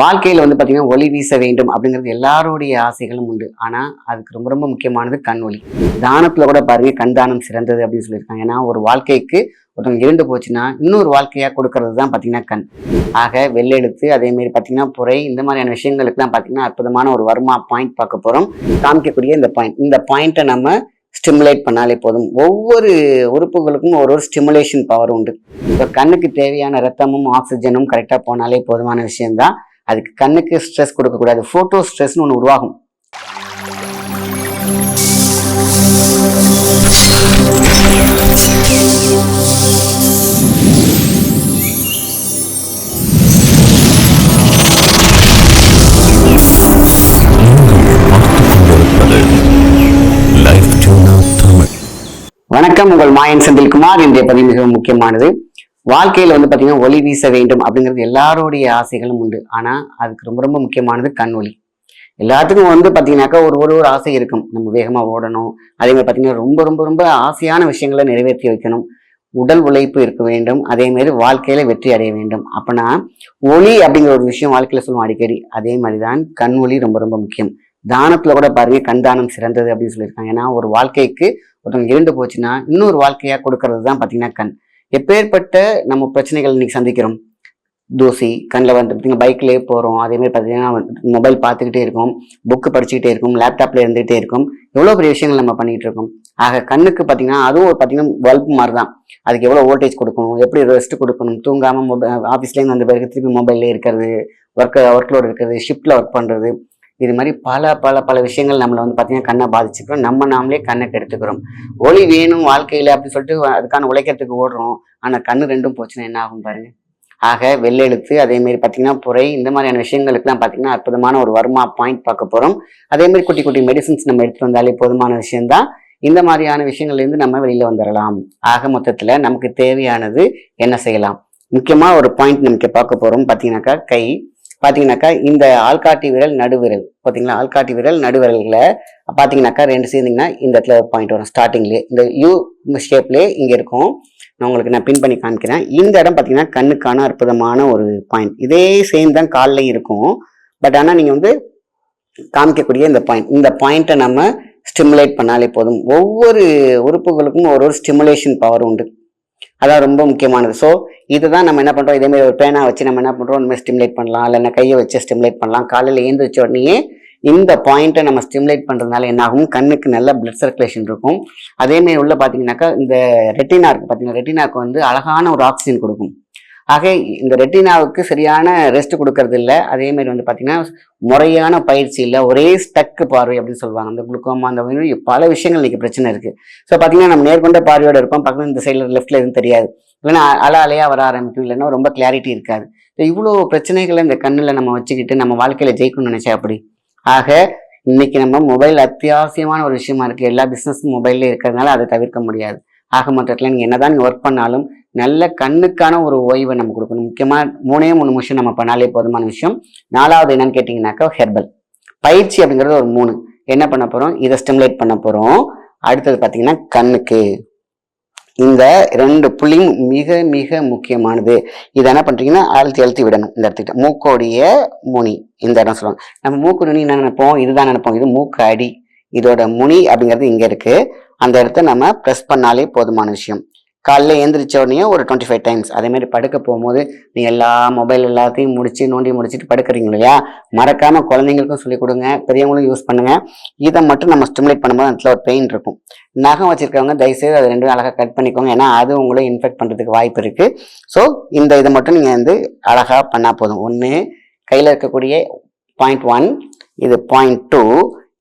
வாழ்க்கையில் வந்து பார்த்தீங்கன்னா ஒளி வீச வேண்டும் அப்படிங்கிறது எல்லாருடைய ஆசைகளும் உண்டு. ஆனால் அதுக்கு ரொம்ப ரொம்ப முக்கியமானது கண் ஒளி. தானத்தில் கூட பாருங்க கண் தானம் சிறந்தது அப்படின்னு சொல்லியிருக்காங்க. ஏன்னா ஒரு வாழ்க்கைக்கு ஒருத்தவங்க இருந்து போச்சுன்னா இன்னொரு வாழ்க்கையாக கொடுக்கறது தான் பார்த்தீங்கன்னா கண். ஆக வெள்ளெழுத்து அதேமாரி பார்த்தீங்கன்னா புரை இந்த மாதிரியான விஷயங்களுக்குலாம் பார்த்தீங்கன்னா அற்புதமான ஒரு வருமா பாயிண்ட் பார்க்க போகிறோம் காமிக்கக்கூடிய இந்த பாயிண்ட் இந்த பாயிண்ட்டை நம்ம ஸ்டிமுலேட் பண்ணாலே போதும். ஒவ்வொரு உறுப்புகளுக்கும் ஒரு ஒரு ஸ்டிமுலேஷன் பவர் உண்டு. இப்போ கண்ணுக்கு தேவையான ரத்தமும் ஆக்சிஜனும் கரெக்டாக போனாலே போதுமான விஷயம்தான். அதுக்கு கண்ணுக்கு ஸ்ட்ரெஸ் கொடுக்கக்கூடாது. ஃபோட்டோ ஸ்ட்ரெஸ்னு ஒன்று உருவாகும். வணக்கம் உங்கள் மாயன் செந்தில்குமார். இன்றைய பதிவு மிகவும் முக்கியமானது. வாழ்க்கையில் வந்து பார்த்தீங்கன்னா ஒளி வீச வேண்டும் அப்படிங்கிறது எல்லாருடைய ஆசைகளும் உண்டு. ஆனால் அதுக்கு ரொம்ப ரொம்ப முக்கியமானது கண் ஒளி. எல்லாத்துக்கும் வந்து பார்த்தீங்கன்னாக்கா ஒரு ஒரு ஒரு ஆசை இருக்கும். நம்ம வேகமாக ஓடணும். அதே மாதிரி பார்த்தீங்கன்னா ரொம்ப ரொம்ப ரொம்ப ஆசையான விஷயங்களை நிறைவேற்றி வைக்கணும். உடல் உழைப்பு இருக்க வேண்டும். அதே மாதிரி வாழ்க்கையில வெற்றி அடைய வேண்டும். அப்படின்னா ஒளி அப்படிங்கிற ஒரு விஷயம் வாழ்க்கையில சொல்லுவோம் அடிக்கடி. அதே மாதிரி தான் கண் ஒளி ரொம்ப ரொம்ப முக்கியம். தானத்துல கூட பாருங்க கண் தானம் சிறந்தது அப்படின்னு சொல்லியிருக்காங்க. ஏன்னா ஒரு வாழ்க்கைக்கு ஒருத்தவங்க இருந்து போச்சுன்னா இன்னொரு வாழ்க்கையா கொடுக்கறது தான் பார்த்தீங்கன்னா கண். எப்பேற்பட்ட நம்ம பிரச்சனைகள் இன்னைக்கு சந்திக்கிறோம்? தூசி கண்ணில் வந்து பார்த்தீங்கன்னா பைக்லேயே போகிறோம் அதேமாதிரி பார்த்தீங்கன்னா மொபைல் பார்த்துக்கிட்டே இருக்கும். புக்கு படிச்சுக்கிட்டே இருக்கும். லேப்டாப்பில் இருந்துகிட்டே இருக்கும். எவ்வளோ பெரிய விஷயங்கள் நம்ம பண்ணிகிட்டு இருக்கோம்? ஆக கண்ணுக்கு பார்த்தீங்கன்னா அதுவும் ஒரு பார்த்தீங்கன்னா பல்ப் மாதிரி தான் அதுக்கு எவ்வளோ வோல்டேஜ் கொடுக்கணும்? எப்படி ரெஸ்ட் கொடுக்கணும்? தூங்காமல் மொபைல் ஆஃபீஸ்லேருந்து வந்த பிறகு திருப்பி மொபைல்லே இருக்கிறது ஒர்க் ஒர்க்லோடு இருக்கிறது ஷிஃப்ட்டில் ஒர்க் பண்ணுறது இது மாதிரி பல பல பல விஷயங்கள் நம்மளை வந்து பார்த்தீங்கன்னா கண்ணை பாதிச்சுக்கிறோம் நம்ம நாமளே கண்ணை கெடுத்துக்கிறோம். ஒளி வேணும் வாழ்க்கையில் அப்படின்னு சொல்லிட்டு அதுக்கான உழைக்கிறதுக்கு ஓடுறோம். ஆனால் கண்ணு ரெண்டும் போச்சுன்னா என்ன ஆகும் பாருங்க? ஆக வெள்ளெழுத்து அதேமாரி மாதிரி பார்த்தீங்கன்னா புரை இந்த மாதிரியான விஷயங்களுக்குலாம் பார்த்தீங்கன்னா அற்புதமான ஒரு வருமா பாயிண்ட் பார்க்க போகிறோம் அதேமாரி குட்டி குட்டி மெடிசின்ஸ் நம்ம எடுத்துகிட்டு வந்தாலே போதுமான விஷயம்தான். இந்த மாதிரியான விஷயங்கள்லேருந்து நம்ம வெளியில் வந்துடலாம். ஆக மொத்தத்தில் நமக்கு தேவையானது என்ன செய்யலாம்? முக்கியமாக ஒரு பாயிண்ட் நமக்கு பார்க்க போகிறோம் பார்த்தீங்கன்னாக்கா கை பார்த்தீங்கன்னாக்கா இந்த ஆள்காட்டி விரல் நடுவிரல் பார்த்தீங்களா ஆள்காட்டி விரல் நடுவிரல்களை பார்த்தீங்கன்னாக்கா ரெண்டு சேர்ந்தீங்கன்னா இந்த இடத்துல பாயிண்ட் வரும். ஸ்டார்டிங்லேயே இந்த யூ ஷேப்லேயே இங்கே இருக்கும். நான் உங்களுக்கு நான் பின் பண்ணி காமிக்கிறேன். இந்த இடம் பார்த்தீங்கன்னா கண்ணுக்கான அற்புதமான ஒரு பாயிண்ட் இதே சேம் தான் கால்லையும் இருக்கும். பட் ஆனால் நீங்கள் வந்து காமிக்கக்கூடிய இந்த பாயிண்ட் இந்த பாயிண்ட்டை நம்ம ஸ்டிமுலேட் பண்ணாலே போதும். ஒவ்வொரு உறுப்புகளுக்கும் ஒரு ஒரு ஸ்டிமுலேஷன் பவர் உண்டு. அதான் ரொம்ப முக்கியமானது. ஸோ இதை தான் நம்ம என்ன பண்ணுறோம் இதேமாதிரி ஒரு பேனா வச்சு நம்ம என்ன பண்ணுறோம் நம்ம ஸ்டிமுலேட் பண்ணலாம். இல்லைன்னா கையை வச்சு ஸ்டிமுலேட் பண்ணலாம். காலையில் எழுந்திரிச்ச உடனேயே இந்த பாயிண்ட்டை நம்ம ஸ்டிமுலேட் பண்ணுறதுனால என்னாகும் கண்ணுக்கு நல்ல பிளட் சர்க்குலேஷன் இருக்கும். அதேமாரி உள்ள பார்த்தீங்கன்னாக்கா இந்த ரெட்டினாருக்கு பார்த்தீங்கன்னா ரெட்டினாக்கு வந்து அழகான ஒரு ஆக்சிஜன் கொடுக்கும். ஆக இந்த ரெட்டினாவுக்கு சரியான ரெஸ்ட் கொடுக்கறது இல்லை அதே மாதிரி வந்து பார்த்தீங்கன்னா முறையான பயிற்சி இல்லை ஒரே ஸ்டக்கு பார்வை அப்படின்னு சொல்லுவாங்க. அந்த குளுக்கோமா அந்த பல விஷயங்கள் இன்னைக்கு பிரச்சனை இருக்கு. ஸோ பார்த்தீங்கன்னா நம்ம நேர்கொண்ட பார்வையோட இருப்போம். பக்கத்தில் இந்த சைடில் லெஃப்ட்ல எதுவும் தெரியாது. இல்லைன்னா அல அலையாக வர ஆரம்பிக்கும். இல்லைன்னா ரொம்ப கிளாரிட்டி இருக்காது. இவ்வளோ பிரச்சனைகளை இந்த கண்ணில் நம்ம வச்சுக்கிட்டு நம்ம வாழ்க்கையில ஜெயிக்கணும்னு நினைச்சா அப்படி ஆக இன்னைக்கு நம்ம மொபைல் அத்தியாவசியமான ஒரு விஷயமா இருக்கு. எல்லா பிசினஸும் மொபைல்ல இருக்கிறதுனால அதை தவிர்க்க முடியாது. ஆக மொத்தத்தில் நீங்கள் என்னதான் நீங்கள் ஒர்க் பண்ணாலும் நல்ல கண்ணுக்கான ஒரு ஓய்வை நம்ம கொடுக்கணும். முக்கியமாக மூணே மூணு நிமிஷம் நம்ம பண்ணாலே போதுமான விஷயம். நாலாவது என்னன்னு கேட்டிங்கனாக்கா ஹெர்பல் பயிற்சி அப்படிங்கிறது ஒரு மூணு. என்ன பண்ண போகிறோம் இதை ஸ்டிமுலேட் பண்ண போகிறோம் அடுத்தது பார்த்தீங்கன்னா கண்ணுக்கு. இந்த ரெண்டு புள்ளியும் மிக மிக முக்கியமானது. இதை என்ன பண்ணுறீங்கன்னா அழுத்தி அழுத்தி விடணும். இந்த இடத்துக்கிட்ட. மூக்கோடைய முனி. இந்த இடம் சொல்லுவாங்க. நம்ம மூக்கு நுனி என்ன நினைப்போம்? இதுதான் நினைப்போம். இது மூக்கு அடி. இதோட முனி அப்படிங்கிறது இங்கே இருக்குது அந்த இடத்த நம்ம ப்ரெஸ் பண்ணாலே போதுமான விஷயம். காலைல எழுந்திரிச்ச உடனே ஒரு டுவெண்ட்டி ஃபைவ் டைம்ஸ் அதே மாதிரி படுக்க போகும்போது நீ எல்லா மொபைல் எல்லாத்தையும் முடிச்சு நோண்டி முடிச்சுட்டு படுக்கிறீங்க இல்லையா? மறக்காம குழந்தைங்களுக்கும் சொல்லிக் கொடுங்க பெரியவங்களும் யூஸ் பண்ணுங்க. இதை மட்டும் நம்ம ஸ்டிமுலேட் பண்ணும்போது அதில் ஒரு பெயின் இருக்கும். நகம் வச்சிருக்கவங்க தயவுசெய்து அதை ரெண்டும் அழகாக கட் பண்ணிக்கோங்க. ஏன்னா அது உங்களை இன்ஃபெக்ட் பண்ணுறதுக்கு வாய்ப்பு இருக்கு. ஸோ இந்த இதை மட்டும் நீங்கள் வந்து அழகாக பண்ணால் போதும். ஒன்று கையில் இருக்கக்கூடிய பாயிண்ட் ஒன் இது பாயிண்ட் டூ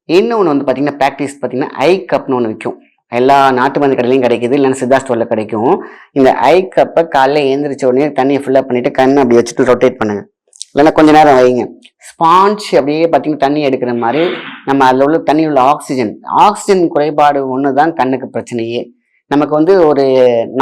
இன்னொன்று வந்து பார்த்தீங்கன்னா ப்ராக்டிஸ் பார்த்தீங்கன்னா ஐ கப்னு ஒன்று விற்கும் எல்லா நாட்டு மருந்து கடையிலையும் கிடைக்குது. இல்லைன்னா சித்தா ஸ்டோரில் கிடைக்கும். இந்த ஐ கப்பை காலைல ஏந்திரிச்ச உடனே தண்ணியை ஃபுல்லாக பண்ணிட்டு கண்ணை அப்படி வச்சுட்டு ரொட்டேட் பண்ணுங்க. இல்லைன்னா கொஞ்ச நேரம் வைங்க. ஸ்பாஞ்ச் அப்படியே பார்த்தீங்கன்னா தண்ணி எடுக்கிற மாதிரி நம்ம அதில் உள்ள தண்ணி உள்ள ஆக்சிஜன் ஆக்சிஜன் குறைபாடு ஒன்று தான் கண்ணுக்கு பிரச்சனையே. நமக்கு வந்து ஒரு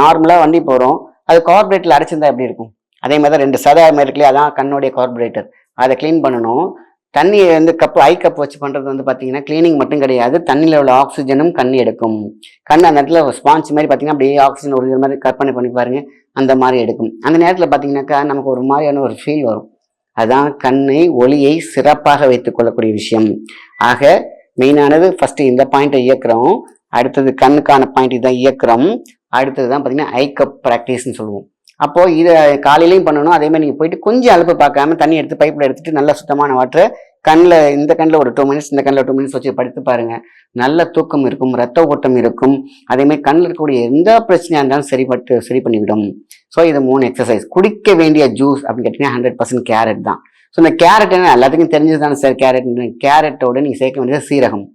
நார்மலாக வண்டி போகிறோம் அது கார்பரேட்டில் அடைச்சிருந்தா எப்படி இருக்கும்? அதே மாதிரி தான் ரெண்டு சதா மாதிரி அதான் கண்ணுடைய கார்பரேட்டர் அதை க்ளீன் பண்ணணும். தண்ணியை வந்து கப் ஐ கப் வச்சு பண்ணுறது வந்து பார்த்தீங்கன்னா க்ளீனிங் மட்டும் கிடையாது. தண்ணியில் உள்ள ஆக்சிஜனும் கண் எடுக்கும். கண் அந்த இடத்துல ஸ்பான்ஸ் மாதிரி பார்த்தீங்கன்னா அப்படியே ஆக்சிஜன் ஒரு மாதிரி கற்பனை பண்ணி பாருங்க. அந்த மாதிரி எடுக்கும். அந்த நேரத்தில் பார்த்தீங்கன்னாக்கா நமக்கு ஒரு மாதிரியான ஒரு ஃபீல் வரும். அதுதான் கண்ணை ஒளியை சிறப்பாக வைத்துக் கொள்ளக்கூடிய விஷயம். ஆக மெயினானது ஃபஸ்ட்டு இந்த பாயிண்ட்டை இயக்குறோம். அடுத்தது கண்ணுக்கான பாயிண்ட் இதான் இயக்குறோம். அடுத்தது தான் பார்த்தீங்கன்னா ஐ கப் ப்ராக்டிஸ்னு சொல்லுவோம். அப்போ இதை காலையிலையும் பண்ணணும் அதே மாதிரி நீங்கள் போயிட்டு கொஞ்சம் அலுப்பு பார்க்காம தண்ணி எடுத்து பைப்பில் எடுத்துட்டு நல்ல சுத்தமான வாட்டரை கண்ணில் இந்த கண்ணில் ஒரு டூ மினிட்ஸ் இந்த கண்ணில் டூ மினிட்ஸ் வச்சு படுத்து பாருங்கள் நல்ல தூக்கம் இருக்கும் ரத்த ஓட்டம் இருக்கும். அதேமாதிரி கண்ணில் இருக்கக்கூடிய எந்த பிரச்சனையாக இருந்தாலும் சரிப்பட்டு சரி பண்ணிவிடும். ஸோ இது மூணு எக்ஸசைஸ் குடிக்க வேண்டிய ஜூஸ் அப்படின்னு கேட்டிங்கன்னா ஹண்ட்ரட் பர்சன்ட் கேரட் தான். ஸோ இந்த கேரட் என்ன? எல்லாத்துக்கும் தெரிஞ்சது தானே சார் கேரட் கேரட்டோட நீங்கள் சேர்க்க வேண்டியது சீரகம்.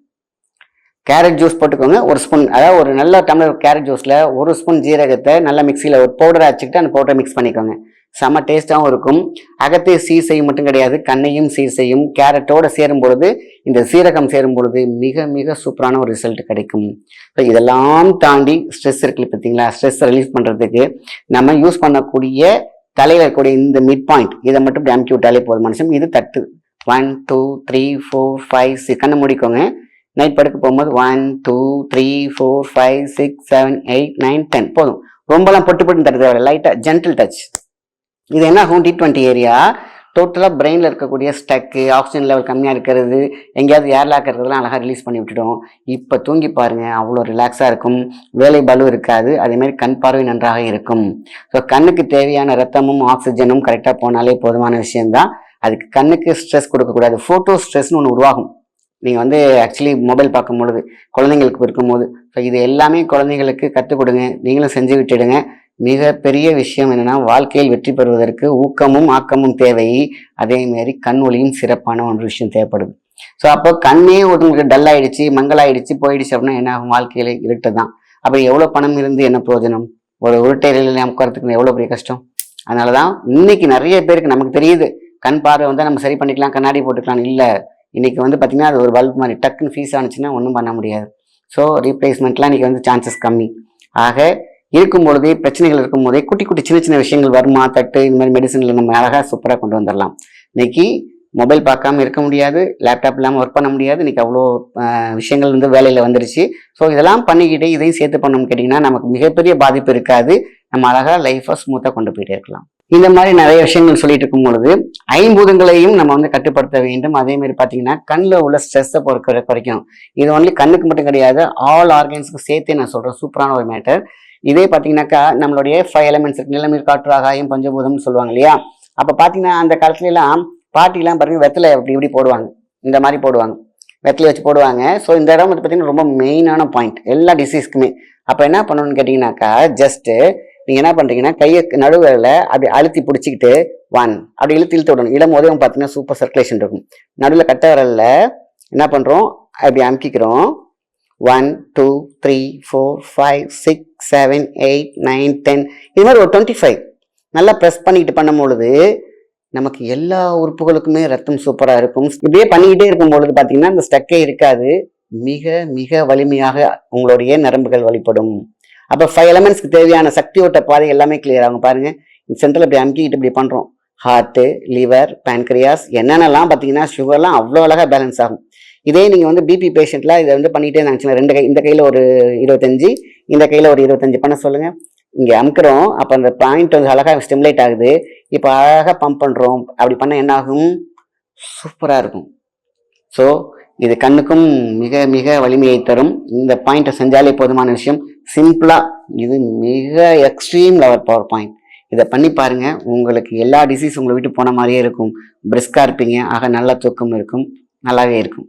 கேரட் ஜூஸ் போட்டுக்கோங்க. ஒரு ஸ்பூன் அதாவது ஒரு நல்ல டம்ளர் கேரட் ஜூஸில் ஒரு ஸ்பூன் ஜீரகத்தை நல்லா மிக்சியில் ஒரு பவுடரை அரைச்சிக்கிட்டு அந்த பவுடரை மிக்ஸ் பண்ணிக்கோங்க. செம டேஸ்ட்டாகவும் இருக்கும். அகத்தை சீர் செய்யும் மட்டும் கிடையாது. கண்ணையும் சீர் செய்யும் கேரட்டோடு சேரும் பொழுது இந்த சீரகம் சேரும் பொழுது மிக மிக சூப்பரான ஒரு ரிசல்ட் கிடைக்கும். ஸோ இதெல்லாம் தாண்டி ஸ்ட்ரெஸ் இருக்குது பார்த்தீங்களா ஸ்ட்ரெஸ் ரிலீஃப் பண்ணுறதுக்கு நம்ம யூஸ் பண்ணக்கூடிய தலையில் இருக்கக்கூடிய இந்த மிட் பாயிண்ட் இதை மட்டும் இப்படி அமுக்கி விட்டாலே போதும் மனுஷன். இது தட்டு. One two three four five six கண்ணை மூடிக்கோங்க. நைட் படுக்க போகும்போது one two three four five six seven eight nine ten போதும். ரொம்பலாம் பொட்டு பொட்டு தர தேவை லைட்டாக ஜென்டில் டச் இது என்ன ஆகும் டி டுவெண்ட்டி ஏரியா டோட்டலாக பிரெயினில் இருக்கக்கூடிய ஸ்டக்கு ஆக்சிஜன் லெவல் கம்மியாக இருக்கிறது. எங்கேயாவது ஏர்லாக் இருக்கிறதுலாம் அழகாக ரிலீஸ் பண்ணி விட்டுடும். இப்போ தூங்கி பாருங்கள் அவ்வளோ ரிலாக்ஸாக இருக்கும். வேலை பலு இருக்காது. அதேமாதிரி கண் பார்வை நன்றாக இருக்கும். ஸோ கண்ணுக்கு தேவையான ரத்தமும் ஆக்சிஜனும் கரெக்டாக போனாலே போதுமான விஷயம்தான். அதுக்கு கண்ணுக்கு ஸ்ட்ரெஸ் கொடுக்கக்கூடாது. ஃபோட்டோ ஸ்ட்ரெஸ்னு ஒன்று உருவாகும். நீங்கள் வந்து ஆக்சுவலி மொபைல் பார்க்கும் பொழுது குழந்தைங்களுக்கு இருக்கும்போது ஸோ இது எல்லாமே குழந்தைங்களுக்கு கற்றுக் கொடுங்க. நீங்களும் செஞ்சு விட்டுடுங்க. மிக பெரிய விஷயம் என்னன்னா வாழ்க்கையில் வெற்றி பெறுவதற்கு ஊக்கமும் ஆக்கமும் தேவை. அதேமாரி கண் ஒளியும் சிறப்பான ஒரு விஷயம் தேவைப்படுது. ஸோ அப்போ கண்ணே உங்களுக்கு டல் ஆயிடுச்சு மங்கலாயிடுச்சு போயிடுச்சு அப்படின்னா என்ன ஆகும்? வாழ்க்கையில இருட்டு தான். அப்போ எவ்வளோ பணம் இருந்து என்ன பிரயோஜனம்? ஒரு உருட்டையில உட்காரத்துக்கு எவ்வளோ பெரிய கஷ்டம்? அதனால தான் இன்னைக்கு நிறைய பேருக்கு நமக்கு தெரியுது கண் பார்வை வந்தால் நம்ம சரி பண்ணிக்கலாம் கண்ணாடி போட்டுக்கலாம். இல்லை இன்றைக்கி வந்து பார்த்திங்கன்னா அது ஒரு பல்ப் மாதிரி டக்குன்னு ஃபீஸ் ஆனிச்சுன்னா ஒன்றும் பண்ண முடியாது. ஸோ ரீப்ளேஸ்மெண்ட்லாம் இன்னைக்கு வந்து சான்சஸ் கம்மி. ஆக இருக்கும் பொழுதே பிரச்சனைகள் இருக்கும் போதே குட்டி குட்டி சின்ன சின்ன விஷயங்கள் வருமா தட்டு இந்த மாதிரி மெடிசனில் நம்ம அழகாக சூப்பராக கொண்டு வந்துடலாம் இன்னைக்கு மொபைல் பார்க்காம இருக்க முடியாது லேப்டாப் இல்லாமல் ஒர்க் பண்ண முடியாது. இன்னைக்கு அவ்வளோ விஷயங்கள் வந்து வேலையில் வந்துருச்சு. ஸோ இதெல்லாம் பண்ணிக்கிட்டு இதையும் சேர்த்து பண்ணோம்னு கேட்டிங்கன்னா நமக்கு மிகப்பெரிய பாதிப்பு இருக்காது. நம்ம அழகாக லைஃப்பை ஸ்மூத்தாக கொண்டு போயிட்டே இருக்கலாம். இந்த மாதிரி நிறைய விஷயங்கள் சொல்லிட்டு இருக்கும் பொழுது ஐம்பூதங்களையும் நம்ம வந்து கட்டுப்படுத்த வேண்டும். அதே மாதிரி பார்த்தீங்கன்னா கண்ணில் உள்ள ஸ்ட்ரெஸ்ஸை பொறுக்கிற குறைக்கணும். இது ஒன்லி கண்ணுக்கு மட்டும் கிடையாது ஆல் ஆர்கன்ஸ்க்கு சேர்த்தே நான் சொல்கிறேன் சூப்பரான ஒரு மேட்டர் இதே பார்த்தீங்கன்னாக்கா நம்மளுடைய ஃபைவ் எலமெண்ட்ஸ் இருக்கு நிலநீர் காற்று ஆகாயம் பஞ்சபூதம்னு சொல்லுவாங்க இல்லையா? அப்போ பார்த்தீங்கன்னா அந்த காலத்துல எல்லாம் பாட்டிலாம் பாருங்க வெத்தலை அப்படி இப்படி போடுவாங்க. இந்த மாதிரி போடுவாங்க. வெத்தலை வச்சு போடுவாங்க. ஸோ இந்த இடம் வந்து பார்த்தீங்கன்னா ரொம்ப மெயினான பாயிண்ட் எல்லா டிசீஸ்க்குமே அப்போ என்ன பண்ணணும்னு கேட்டிங்கனாக்கா ஜஸ்ட்டு நீங்கள் என்ன பண்ணுறீங்கன்னா கையை நடுவில் அப்படி அழுத்தி பிடிச்சிக்கிட்டு ஒன் அப்படி இழுத்து இழுத்து விடணும். இளம் உதயம் பார்த்தீங்கன்னா சூப்பர் சர்க்குலேஷன் இருக்கும். நடுவில் கட்ட வரல என்ன பண்ணுறோம் அப்படி அமுக்கிக்கிறோம். One two three four five six seven eight nine ten இது மாதிரி ஒரு டுவெண்ட்டி ஃபைவ் நல்லா ப்ரெஸ் பண்ணிக்கிட்டு பண்ணும் பொழுது நமக்கு எல்லா உறுப்புகளுக்குமே ரத்தம் சூப்பராக இருக்கும். இப்படியே பண்ணிக்கிட்டே இருக்கும் பொழுது பார்த்தீங்கன்னா அந்த ஸ்டக்கே இருக்காது. மிக மிக வலிமையாக உங்களுடைய நரம்புகள் வழிபடும் அப்போ ஃபைவ் எலமெண்ட்ஸ்க்கு தேவையான சக்தி ஓட்ட பாதை எல்லாமே கிளியர் ஆகும். பாருங்க. சென்ட்ரல் இப்படி அமுக்கிட்டு இப்படி பண்ணுறோம் ஹார்ட்டு லிவர் பேன்க்ரியாஸ் என்னென்னலாம் பார்த்தீங்கன்னா சுகர்லாம் அவ்வளோ அழகாக பேலன்ஸ் ஆகும். இதே நீங்கள் வந்து பிபி பேஷண்ட்லாம் இதை வந்து பண்ணிகிட்டே இருந்தாங்க ரெண்டு கை இந்த கையில் ஒரு இருபத்தஞ்சு இந்த கையில் ஒரு இருபத்தஞ்சி. பண்ண சொல்லுங்கள் இங்கே அமுக்கிறோம். அப்போ அந்த பாயிண்ட் வந்து அழகாக ஸ்டிமுலேட் ஆகுது. இப்போ அழகாக பம்ப் பண்ணுறோம் அப்படி பண்ணால் என்ன ஆகும் சூப்பராக இருக்கும். ஸோ இது கண்ணுக்கும் மிக மிக வலிமையை தரும். இந்த பாயிண்ட்டை செஞ்சாலே போதுமான விஷயம். சிம்பிளாக இது மிக எக்ஸ்ட்ரீம் லெவல் பவர் பாயிண்ட் இதை பண்ணி பாருங்கள் உங்களுக்கு எல்லா டிசீஸ் உங்களை விட்டு போன மாதிரியே இருக்கும். பிரிஸ்காக இருப்பீங்க. ஆக நல்ல தூக்கம் இருக்கும். நல்லாவே இருக்கும்.